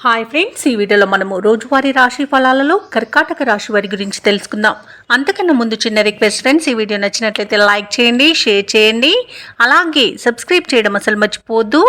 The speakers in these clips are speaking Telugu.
హాయ్ ఫ్రెండ్స్ ఈ వీడియోలో మనము రోజువారీ రాశి ఫలాలలో కర్కాటక రాశి వారి గురించి తెలుసుకుందాం. అంతకన్నా ముందు చిన్న రిక్వెస్ట్ ఫ్రెండ్స్ ఈ వీడియో నచ్చినట్లయితే లైక్ చేయండి షేర్ చేయండి. అలాగే సబ్స్క్రైబ్ చేయడం అసలు మర్చిపోద్దు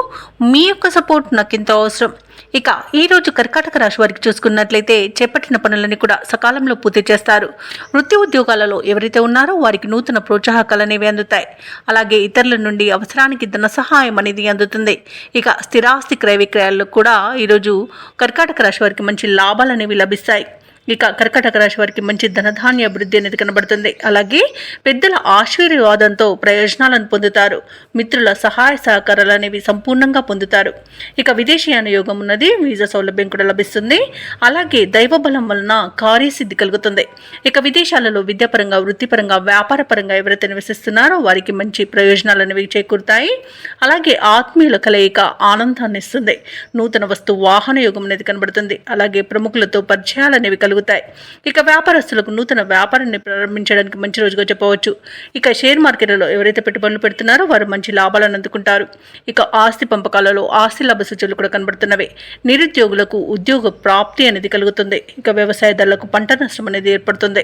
మీ యొక్క సపోర్ట్ నాకు ఎంతో అవసరం. ఇక ఈరోజు కర్కాటక రాశి వారికి చూసుకున్నట్లయితే చేపట్టిన పనులని కూడా సకాలంలో పూర్తి చేస్తారు. వృత్తి ఉద్యోగాలలో ఎవరైతే ఉన్నారో వారికి నూతన ప్రోత్సాహకాలు అనేవి అందుతాయి. అలాగే ఇతరుల నుండి అవసరానికి ధన సహాయం అనేది అందుతుంది. ఇక స్థిరాస్తి క్రయ విక్రయాల్లో కూడా ఈరోజు కర్కాటక రాశి వారికి మంచి లాభాలు అనేవి లభిస్తాయి. ఇక కర్కటక రాశి వారికి మంచి ధనధాన్య అభివృద్ధి అనేది కనబడుతుంది. అలాగే పెద్దల ఆశీర్వాదంతో ప్రయోజనాలను పొందుతారు. మిత్రుల సహాయ సహకారాలు అనేవి సంపూర్ణంగా పొందుతారు. ఇక విదేశీయాన యోగం ఉన్నది వీసా సౌలభ్యం కూడా లభిస్తుంది. అలాగే దైవబలం వలన కార్యసిద్ధి కలుగుతుంది. ఇక విదేశాలలో విద్యాపరంగా వృత్తిపరంగా వ్యాపారపరంగా ఎవరైతే నివసిస్తున్నారో వారికి మంచి ప్రయోజనాలు అనేవి చేకూరుతాయి. అలాగే ఆత్మీయుల కలయిక ఆనందాన్ని ఇస్తుంది. నూతన వస్తు వాహన యోగం అనేది కనబడుతుంది. అలాగే ప్రముఖులతో పరిచయాలు అనేవి కలుగుతాయి ఇక వ్యాపారస్తులకు నూతన వ్యాపారాన్ని ప్రారంభించడానికి మంచి రోజుగా చెప్పవచ్చు. ఇక షేర్ మార్కెట్లలో ఎవరైతే పెట్టుబడులు పెడుతున్నారో వారు మంచి లాభాలను అందుకుంటారు. ఇక ఆస్తి పంపకాలలో ఆస్తి లాభ సూచనలు కూడా కనబడుతున్నవి. నిరుద్యోగులకు ఉద్యోగ ప్రాప్తి అనేది కలుగుతుంది. ఇక వ్యవసాయదారులకు పంట నష్టం అనేది ఏర్పడుతుంది.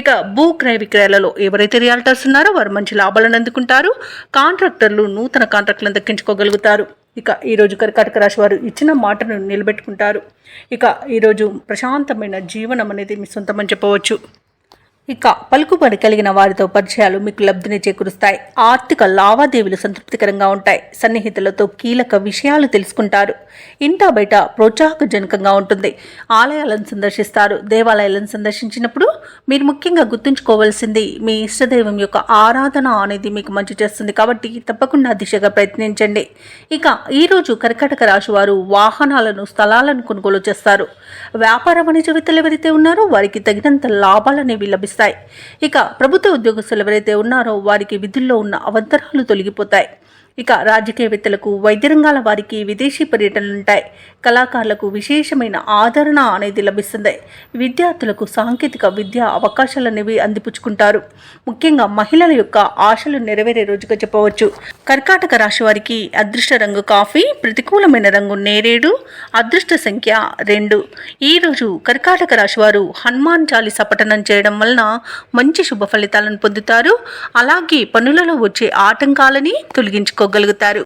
ఇక భూ క్రయ విక్రయాలలో ఎవరైతే రియాల్టర్స్ ఉన్నారో వారు మంచి లాభాలను అందుకుంటారు. కాంట్రాక్టర్లు నూతన కాంట్రాక్టులను దక్కించుకోగలుగుతారు. ఇక ఈరోజు కర్కాటక రాశి వారు ఇచ్చిన మాటను నిలబెట్టుకుంటారు. ఇక ఈరోజు ప్రశాంతమైన జీవనం అనేది మీ సొంతమని చెప్పవచ్చు. ఇక పలుకుబడి కలిగిన వారితో పరిచయాలు మీకు లబ్ధిని చేకూరుస్తాయి. ఆర్థిక లావాదేవీలు సంతృప్తికరంగా ఉంటాయి. సన్నిహితులతో కీలక విషయాలు తెలుసుకుంటారు. ఇంటా బయట ప్రోత్సాహకజనకంగా ఉంటుంది. ఆలయాలను సందర్శిస్తారు. దేవాలయాలను సందర్శించినప్పుడు మీరు ముఖ్యంగా గుర్తుంచుకోవాల్సింది మీ ఇష్టదైవం యొక్క ఆరాధన అనేది మీకు మంచి చేస్తుంది కాబట్టి తప్పకుండా దిశగా ప్రయత్నించండి. ఇక ఈరోజు కర్కాటక రాశి వారు వాహనాలను స్థలాలను కొనుగోలు చేస్తారు. వ్యాపార వాణిజ్యవేత్తలు ఎవరైతే ఉన్నారో వారికి తగినంత లాభాలనేవి లభిస్తాయి. లభిస్తాయి ఇక ప్రభుత్వ ఉద్యోగస్తులు ఎవరైతే ఉన్నారో వారికి విధుల్లో ఉన్న అవంతరాలు తొలగిపోతాయి. ఇక రాజకీయవేత్తలకు వైద్య రంగాల వారికి విదేశీ పర్యటనలు ఉంటాయి. కళాకారులకు విశేషమైన ఆదరణ అనేది లభిస్తుంది. విద్యార్థులకు సాంకేతిక విద్యా అవకాశాలు అనేవి అందిపుచ్చుకుంటారు. ముఖ్యంగా మహిళల యొక్క ఆశలు నెరవేరే రోజుగా చెప్పవచ్చు. కర్కాటక రాశి వారికి అదృష్ట రంగు కాఫీ ప్రతికూలమైన రంగు నేరేడు అదృష్ట సంఖ్య రెండు. ఈ రోజు కర్కాటక రాశి వారు హనుమాన్ చాలీస పఠనం చేయడం వలన మంచి శుభ ఫలితాలను పొందుతారు. అలాగే పనులలో వచ్చే ఆటంకాలని తొలగించుకోగలుగుతారు